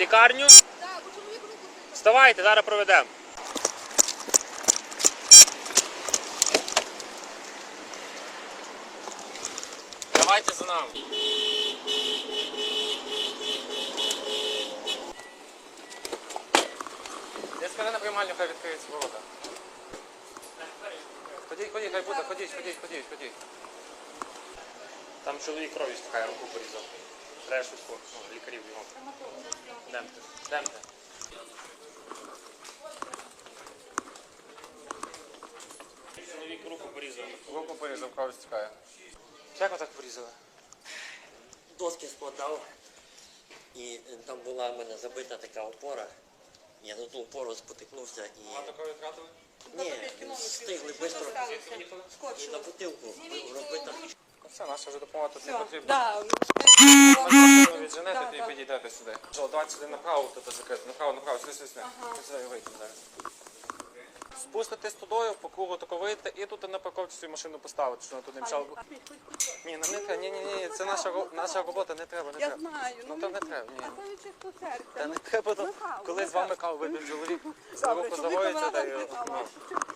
лікарню. Вставайте, зараз проведемо. Давайте за нами. Я скажи на приймальню, хай відкриється ворота. Ходіть, ходіть, хай буде, ходіть, ходіть, ходіть, ходіть. Там чоловік крові стікає, руку порізав. Треба швидко, ну, лікарів його. Демте, демте. Чоловік руку порізав. Руку порізав, кров стікає. Як ви так порізали? доски складав, і там була в мене забита така опора. Я на ту опору спотикнувся і Багато крові втратили? ні, встигли швидко і на бутилку робити. Ну все, наша вже допомога тут не потрібна. Ми підійдете сюди. Жо, давайте сюди направо, тут закрити. Направо, направо, сюди, сюди, сюди. Ось Сюди вийти зараз. Спуститись тудою, по кругу тако вийти і тут на парковці свою машину поставити, щоб вона тут не мішала. Ні, нам не треба, ні, ні, ні, це наша, ро- наша робота, не треба, не Я треба. знаю. Ну то не треба, ні. А то від чисто серця. Та Ну, не треба, коли з вами кав випив чоловік, Добре, руку чоловік заводиться, та й... помагав, ну. а